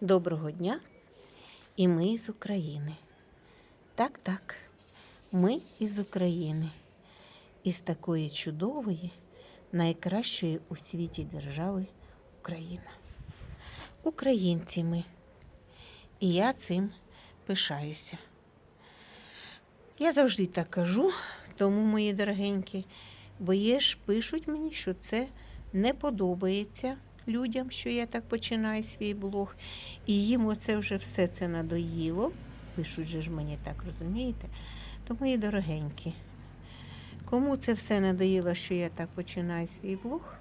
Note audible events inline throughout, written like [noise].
Доброго дня! І ми з України. Так, так, ми із України. Із такої чудової, найкращої у світі держави Україна. Українці ми. І я цим пишаюся. Я завжди так кажу, тому, мої дорогенькі, бо є ж пишуть мені, що це не подобається людям, що я так починаю свій блог. І їм оце вже все це надоїло. Пишуть же ж мені так, розумієте? То, мої дорогенькі, кому це все надоїло, що я так починаю свій блог,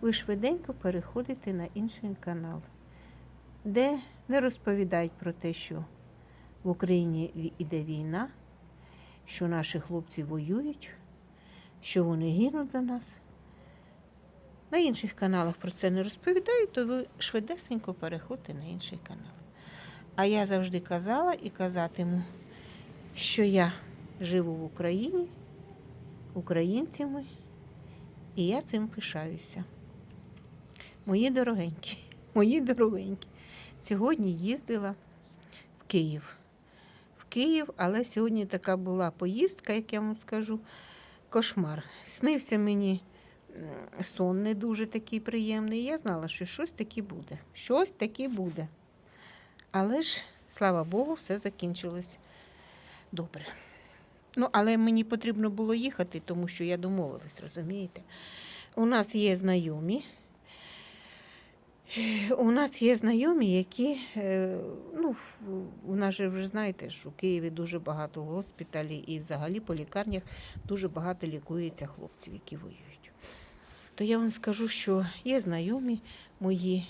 ви швиденько переходите на інший канал, де не розповідають про те, що в Україні іде війна, що наші хлопці воюють, що вони гинуть за нас. На інших каналах про це не розповідають, то ви швидесенько переходьте на інший канал. А я завжди казала і казатиму, що я живу в Україні, українцями, і я цим пишаюся. Мої дорогенькі, [laughs] мої дорогенькі, сьогодні їздила в Київ. В Київ, але сьогодні така була поїздка, як я вам скажу, кошмар. Снився мені сон не дуже такий приємний. Я знала, що щось таке буде. Щось таке буде. Але ж, слава Богу, все закінчилось добре. Ну, але мені потрібно було їхати, тому що я домовилась, розумієте? У нас є знайомі. У нас є знайомі, які, е, ну, у нас же ви знаєте, що у Києві дуже багато госпіталів і взагалі по лікарнях дуже багато лікується хлопців, які воюють. То я вам скажу, що є знайомі мої,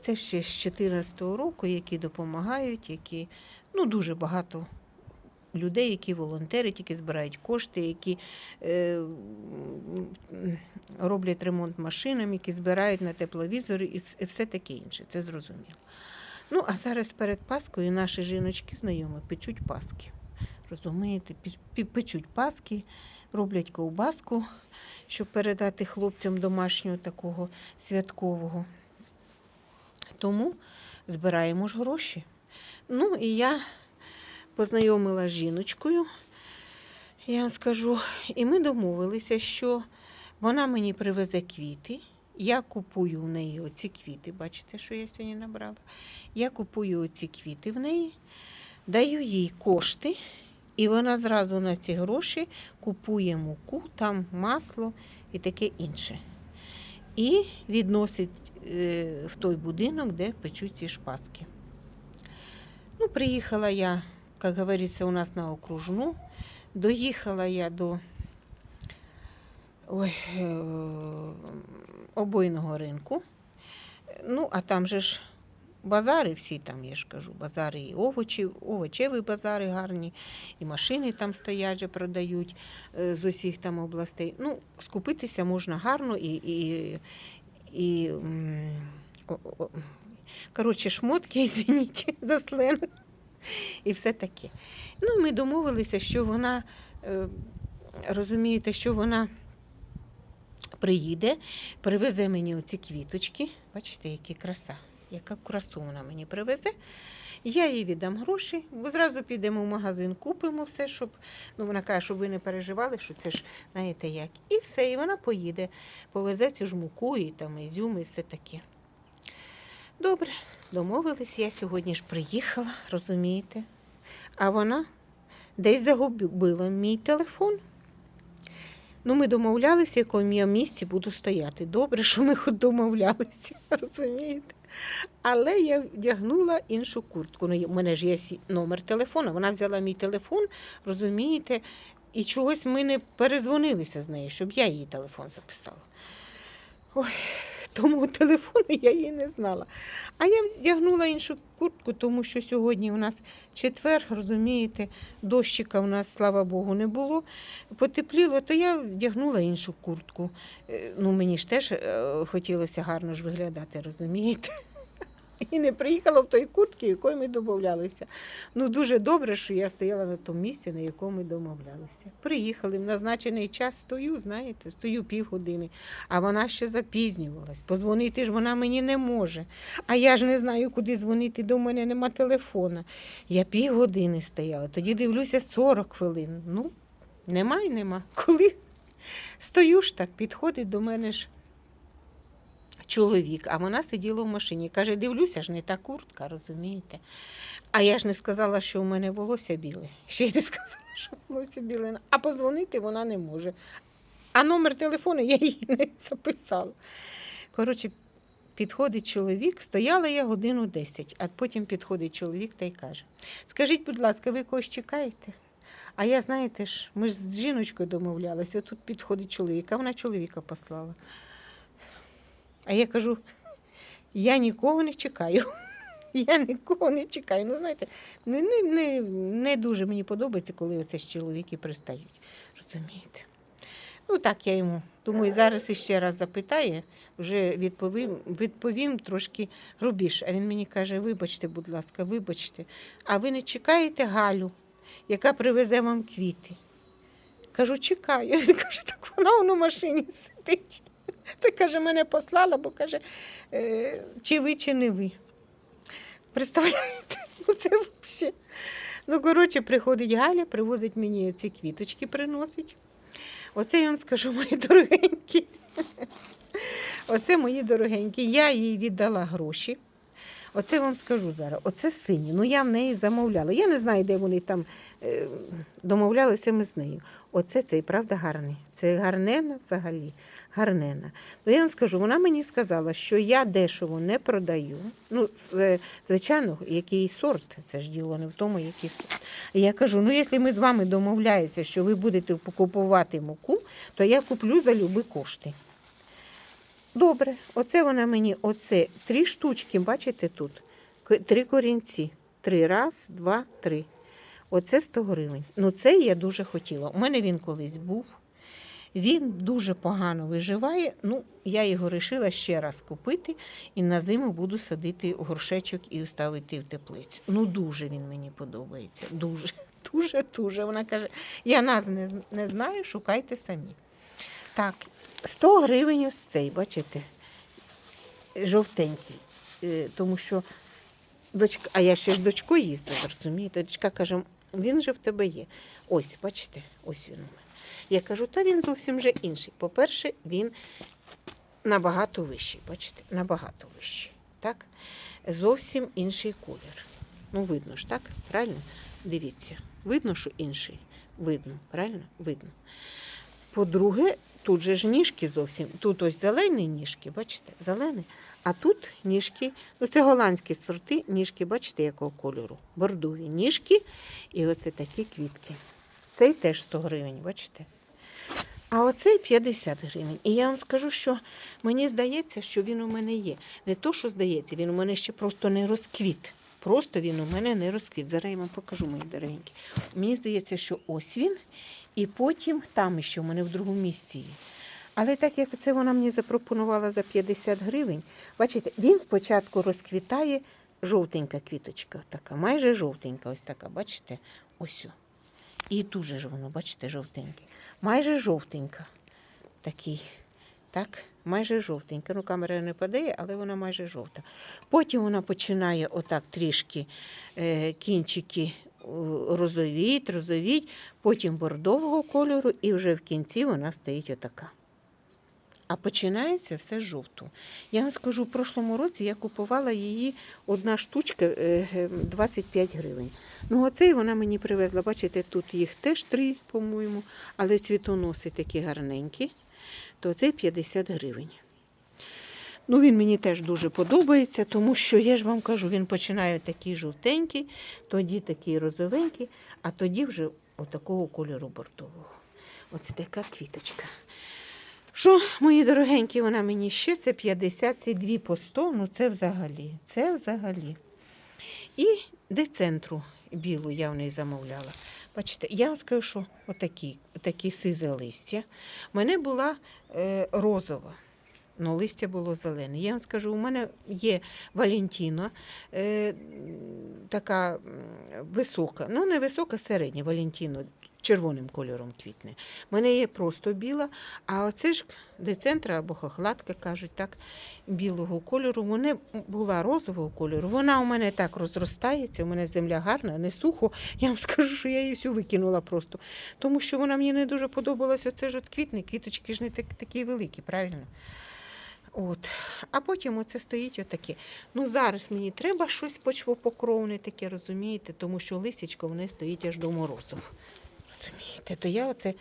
це ще з 2014 року, які допомагають, які ну, дуже багато людей, які волонтери, які збирають кошти, які е, роблять ремонт машинам, які збирають на тепловізори і і все таке інше. Це зрозуміло. Ну, а зараз перед Паскою наші жіночки знайомі печуть паски. Розумієте, печуть паски, роблять ковбаску, щоб передати хлопцям домашнього такого святкового. Тому збираємо ж гроші. Ну, і я познайомила з жіночкою, я вам скажу, і ми домовилися, що вона мені привезе квіти. Я купую в неї оці квіти. Бачите, що я сьогодні набрала? Я купую оці квіти в неї, даю їй кошти, і вона зразу на ці гроші купує муку, там масло і таке інше. І відносить е, в той будинок, де печуть ці шпаски. Ну, приїхала я, як говориться, у нас на окружну. Доїхала я до ой, е, обойного ринку. Ну, а там же ж базари всі там, я ж кажу, базари і овочі, овочеві базари гарні, і машини там стоять, же продають е, з усіх там областей. Ну, скупитися можна гарно і. і, і коротше, шмотки, [laughs] извиніть, за сленг. І все таке. Ну, ми домовилися, що вона, е, розумієте, що вона приїде, привезе мені оці квіточки. Бачите, які краса, яка красу вона мені привезе. Я їй віддам гроші, бо зразу підемо в магазин, купимо все, щоб ну вона каже, щоб ви не переживали, що це ж знаєте як. І все, і вона поїде, повезе цю ж муку і там ізюм, і все таке. Добре, домовились, я сьогодні ж приїхала, розумієте? А вона десь загубила мій телефон. Ну, ми домовлялися, в якому я місці буду стояти. Добре, що ми хоч домовлялися, [laughs] розумієте? Але я вдягнула іншу куртку. Ну, у мене ж є номер телефону. Вона взяла мій телефон, розумієте, і чогось ми не перезвонилися з нею, щоб я її телефон записала. Ой, тому [laughs] телефону я її не знала. А я вдягнула іншу куртку, тому що сьогодні у нас четвер, розумієте, дощика у нас, слава Богу, не було. Потепліло, то я вдягнула іншу куртку. Е, Ну, мені ж теж е, хотілося гарно ж виглядати, розумієте? І не приїхала в той куртці, якої ми домовлялися. Ну, дуже добре, що я стояла на тому місці, на якому ми домовлялися. Приїхали в назначений час, стою, знаєте, стою півгодини, а вона ще запізнювалась. Позвонити ж вона мені не може. А я ж не знаю, куди дзвонити, до мене нема телефона. Я півгодини стояла, тоді дивлюся 40 хвилин. Ну, нема й нема. Коли стою ж так, підходить до мене ж чоловік, а вона сиділа в машині. Каже, дивлюся ж не та куртка, розумієте? А я ж не сказала, що у мене волосся біле. Ще й не сказала, що волосся біле. А позвонити вона не може. А номер телефону я її не записала. Коротше, підходить чоловік, стояла я годину 10, а потім підходить чоловік та й каже: Скажіть, будь ласка, ви когось чекаєте? А я, знаєте ж, ми ж з жіночкою домовлялися, тут підходить чоловік, а вона чоловіка послала. А я кажу, я нікого не чекаю. [laughs] Я нікого не чекаю. Ну, знаєте, не, не, не, не дуже мені подобається, коли оце ж чоловіки пристають. Розумієте? Ну так я йому думаю, зараз іще раз запитає, вже відповім, відповім трошки грубіше. А він мені каже: вибачте, будь ласка, вибачте, а ви не чекаєте Галю, яка привезе вам квіти? Кажу, чекаю. [laughs] Він каже, так вона воно в машині сидить. Це каже, мене послала, бо каже, е, чи ви, чи не ви. Представляєте? [laughs] Ну це взагалі. Ну, коротше, приходить Галя, привозить мені ці квіточки, приносить. Оце я вам скажу, мої дорогенькі. [laughs] Оце мої дорогенькі. Я їй віддала гроші. Оце вам скажу зараз. Оце сині. Ну я в неї замовляла. Я не знаю, де вони там е, домовлялися ми з нею. Оце цей, правда, гарний. Це гарнена взагалі. Гарнена. Ну я вам скажу, вона мені сказала, що я дешево не продаю. Ну, звичайно, який сорт. Це ж діло не в тому, який сорт. Я кажу: ну, якщо ми з вами домовляємося, що ви будете купувати муку, то я куплю за любі кошти. Добре, оце вона мені, оце три штучки, бачите тут? Три корінці. Три, раз, два, три. Оце 100 гривень. Ну, це я дуже хотіла. У мене він колись був. Він дуже погано виживає. Ну, я його вирішила ще раз купити і на зиму буду садити горшечок і ставити в теплицю. Ну, дуже він мені подобається. Дуже, [laughs] дуже, дуже. Вона каже: я нас не, не знаю, шукайте самі. Так, 100 гривень ось цей, бачите, жовтенький. Е, Тому що дочка, а я ще з дочкою їздила, розумієте? Дочка каже, він же в тебе є. Ось, бачите, ось він у мене. Я кажу, та він зовсім вже інший. По-перше, він набагато вищий, бачите, набагато вищий. Так? Зовсім інший колір. Ну, видно ж, так? Правильно? Дивіться, видно, що інший. Видно, правильно? Видно. По-друге, тут же ж ніжки зовсім. Тут ось зелені ніжки, бачите, зелені. А тут ніжки, ну це голландські сорти, ніжки, бачите, якого кольору? Бордові ніжки і оце такі квітки. Цей теж 100 гривень, бачите? А оцей 50 гривень. І я вам скажу, що мені здається, що він у мене є. Не то, що здається, він у мене ще просто не розквіт. Просто він у мене не розквіт. Зараз я вам покажу, мої дорогенькі. Мені здається, що ось він, і потім там ще у мене в другому місці є. Але так як це вона мені запропонувала за 50 гривень, бачите, він спочатку розквітає жовтенька квіточка, така, майже жовтенька, ось така, бачите? Ось. І дуже ж воно, бачите, жовтеньке. Майже жовтенька. Такий. Так, майже жовтенька. Ну, камера не падає, але вона майже жовта. Потім вона починає отак трішки е, кінчики розовіть, розовіть, потім бордового кольору, і вже в кінці вона стоїть отака. А починається все з жовтого. Я вам скажу, в прошлому році я купувала її одна штучка е, е, 25 гривень. Ну, оцей вона мені привезла. Бачите, тут їх теж три, по-моєму, але цвітоноси такі гарненькі, то цей 50 гривень. Ну, він мені теж дуже подобається, тому що я ж вам кажу, він починає такий жовтенький, тоді такий розовенький, а тоді вже отакого кольору бордового. Оце така квіточка. Що, мої дорогенькі, вона мені ще це 50, це дві по 100, ну це взагалі, це взагалі. І децентру білу я в неї замовляла. Бачите, я вам скажу, що отакі, отакі сизе листя. У мене була е, розова. Ну, листя було зелене. Я вам скажу, у мене є Валентіно, е, така висока, ну не висока, середня Валентіно, червоним кольором квітне. У мене є просто біла, а оце ж децентра або хохлатка, кажуть так, білого кольору. Вона була розового кольору. Вона у мене так розростається, у мене земля гарна, не сухо. Я вам [laughs] скажу, що я її всю викинула просто. Тому що вона мені не дуже подобалася. Це ж от квітне, квіточки ж не так, такі великі, правильно? От. А потім оце стоїть отаке. Ну зараз мені треба щось почвопокровне таке, розумієте, тому що лисячко вони стоїть аж до морозів. Розумієте, то я оце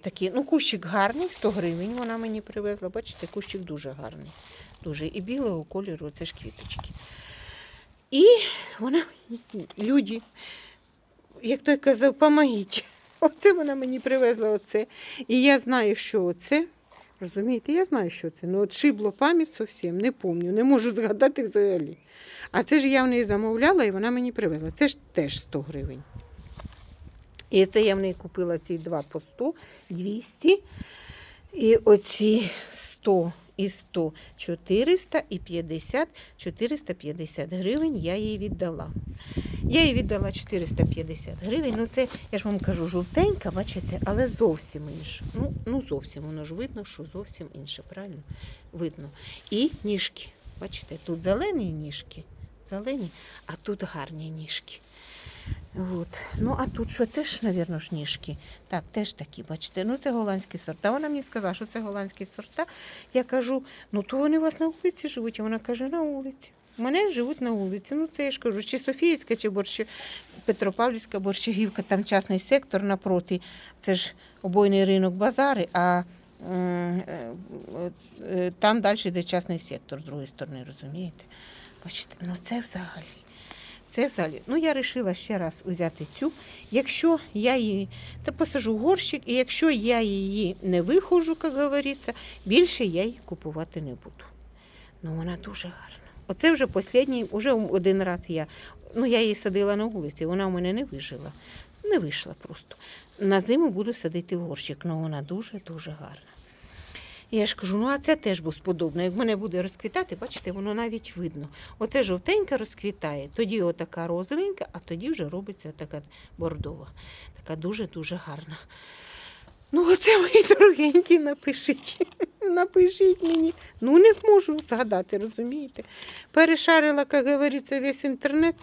такі, ну кущик гарний, 100 гривень вона мені привезла. Бачите, кущик дуже гарний. Дуже. І білого кольору, це ж квіточки. І вона люди, як той казав, помогіть. Оце вона мені привезла оце. І я знаю, що оце. Розумієте, я знаю, що це. Ну, от шибло пам'ять зовсім, не пам'ятаю, не можу згадати взагалі. А це ж я в неї замовляла і вона мені привезла. Це ж теж 100 гривень. І це я в неї купила ці два по 100, 200. І оці 100 і 100, 400 і 50, 450 гривень я їй віддала. Я їй віддала 450 гривень. Ну це, я ж вам кажу, жовтенька, бачите, але зовсім інше. Ну, ну зовсім воно ж видно, що зовсім інше, правильно? Видно. І ніжки. Бачите, тут зелені ніжки, зелені, а тут гарні ніжки. От. Ну, а тут що теж, мабуть, ж. Так, теж такі, бачите. Ну, це голландські сорта. Вона мені сказала, що це голландські сорта. Я кажу, ну то вони у вас на вулиці живуть. А вона каже, на вулиці. Мене живуть на вулиці. Ну, це я ж кажу, чи Софіївська, чи Борщ... Петропавлівська Борщагівка, там частний сектор напроти. Це ж обойний ринок базари, а е, е, там далі йде частний сектор з другої сторони, розумієте? Бачите, ну це взагалі. Це взагалі. Ну, я вирішила ще раз взяти цю. Якщо я її та посажу горщик, і якщо я її не виходжу, як говориться, більше я її купувати не буду. Ну, вона дуже гарна. Оце вже останній, вже один раз я. Ну, я її садила на вулиці, вона у мене не вижила. Не вийшла просто. На зиму буду садити в горщик, але вона дуже-дуже гарна. Я ж кажу, ну а це теж буде сподобно. Як мене буде розквітати, бачите, воно навіть видно. Оце жовтенька розквітає, тоді отака розовенька, а тоді вже робиться така бордова. Така дуже-дуже гарна. Ну, оце мої дорогенькі, напишіть. [laughs] Напишіть мені. Ну, не можу згадати, розумієте? Перешарила, як говориться, весь інтернет.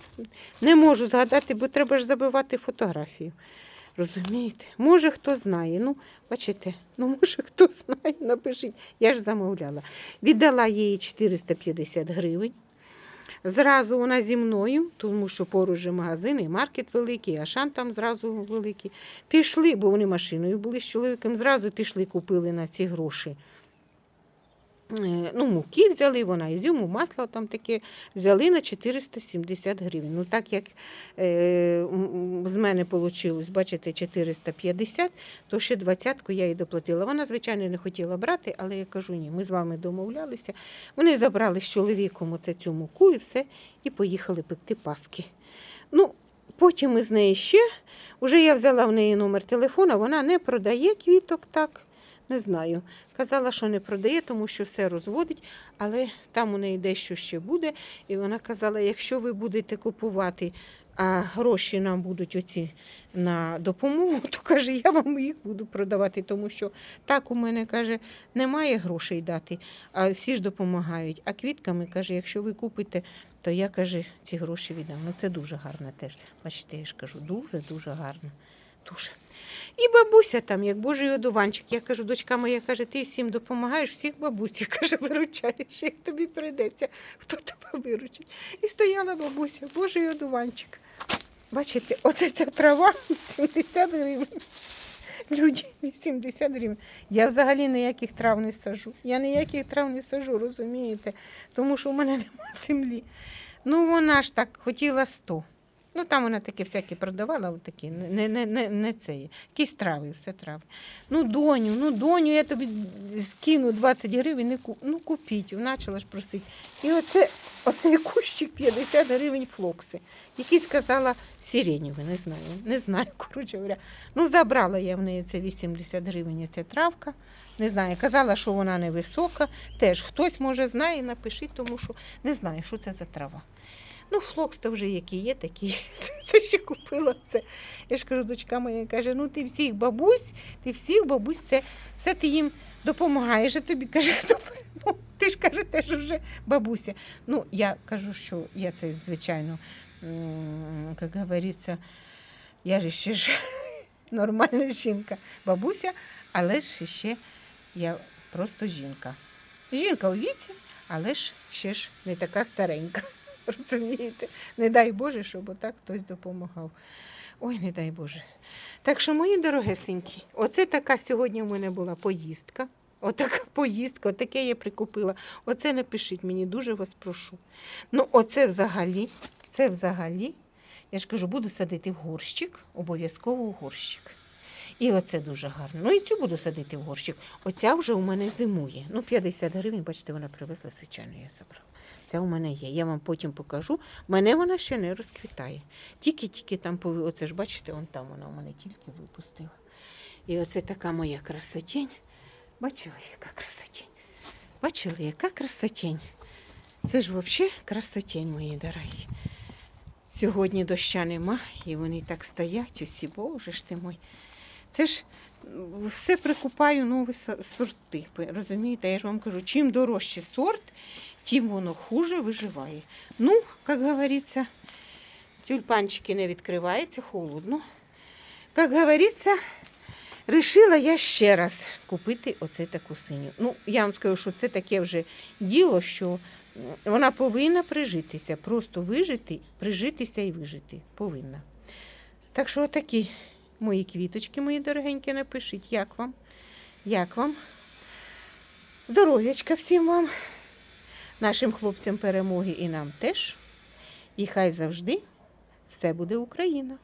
Не можу згадати, бо треба ж забивати фотографію. Розумієте? Може, хто знає. Ну, бачите, ну може хто знає, напишіть. Я ж замовляла. Віддала їй 450 гривень. Зразу вона зі мною, тому що поруч магазин, і маркет великий, Ашан там зразу великий. Пішли, бо вони машиною були з чоловіком, зразу пішли, купили на ці гроші. Е, Ну, муки взяли, вона ізюму, масло там таке взяли на 470 гривень. Ну, так як е, з мене вийшло, бачите, 450, то ще двадцятку я їй доплатила. Вона, звичайно, не хотіла брати, але я кажу, ні, ми з вами домовлялися. Вони забрали з чоловіком оце цю муку і все, і поїхали пекти паски. Ну, потім ми з неї ще, вже я взяла в неї номер телефона, вона не продає квіток так. Не знаю. Казала, що не продає, тому що все розводить, але там у неї дещо ще буде. І вона казала, якщо ви будете купувати, а гроші нам будуть оці на допомогу, [laughs] то каже, я вам їх буду продавати, тому що так у мене каже, немає грошей дати, а всі ж допомагають. А квітками каже, якщо ви купите, то я каже, ці гроші віддам. Ну це дуже гарно теж. Бачите, я ж кажу, дуже дуже гарно. Дуже. І бабуся там, як божий одуванчик. Я кажу, дочка моя каже, ти всім допомагаєш, всіх бабусі, [laughs] каже, виручаєш, як тобі прийдеться, хто тебе виручить. І стояла бабуся, божий одуванчик. Бачите, оце ця трава [laughs] 70 гривень. Люди 80 гривень. Я взагалі ніяких трав не сажу. Я ніяких трав не сажу, розумієте? Тому що в мене [laughs] немає землі. Ну, вона ж так хотіла 100. Ну, там вона таке всяке продавала, от такі, не, не, не, не це є. Якісь трави, все трави. Ну, доню, ну, доню, я тобі скину 20 гривень, не ку... ну купіть. Почала ж просити. І оце, оцей [laughs] кущик 50 гривень флокси. Який сказала сиренєвий, не знаю. Не знаю, [laughs] коротше говоря. Ну, забрала я в неї це 80 гривень, ця травка. Не знаю, казала, що вона невисока. Теж хтось може знає, напишіть, тому що не знаю, що це за трава. Ну, флокс то вже які є, такі. [laughs] Це ще купила це. Я ж кажу, дочка моя каже: ну ти всіх бабусь, ти всіх бабусь, це, все ти їм допомагаєш. А тобі каже, ну, [laughs] ти ж каже, теж вже бабуся. Ну, я кажу, що я це, звичайно, як говориться, я ж ще ж [laughs] нормальна жінка, бабуся, але ж ще я просто жінка. Жінка у віці, але ж ще ж не така старенька. [laughs] Розумієте? Не дай Боже, щоб отак хтось допомагав. Ой, не дай Боже. Так що, мої дорогесенькі, оце така сьогодні в мене була поїздка. Отака поїздка, отаке я прикупила. Оце напишіть мені, дуже вас прошу. Ну, оце взагалі, це взагалі, я ж кажу, буду садити в горщик, обов'язково в горщик. І оце дуже гарно. Ну і цю буду садити в горщик. Оця вже у мене зимує. Ну, 50 гривень, бачите, вона привезла, звичайно, я забрала. Це у мене є. Я вам потім покажу. Мене вона ще не розквітає. Тільки-тільки там, оце ж бачите, он там вона у мене тільки випустила. І оце така моя красотень. Бачили, яка красотень? Бачили, яка красотень? Це ж взагалі красотень, мої дорогі. Сьогодні доща нема, і вони так стоять усі, боже ж ти мой. Це ж все прикупаю нові сорти. Розумієте, я ж вам кажу, чим дорожче сорт, тим воно хуже виживає. Ну, як говориться, тюльпанчики не відкриваються, холодно. Як говориться, Рішила я ще раз купити оце таку синю. Ну, я вам скажу, що це таке вже діло, що вона повинна прижитися, просто вижити, прижитися і вижити. Повинна. Так що отакі мої квіточки, мої дорогенькі, напишіть, як вам? Як вам? Здоров'ячка всім вам, нашим хлопцям перемоги і нам теж. І хай завжди все буде Україна.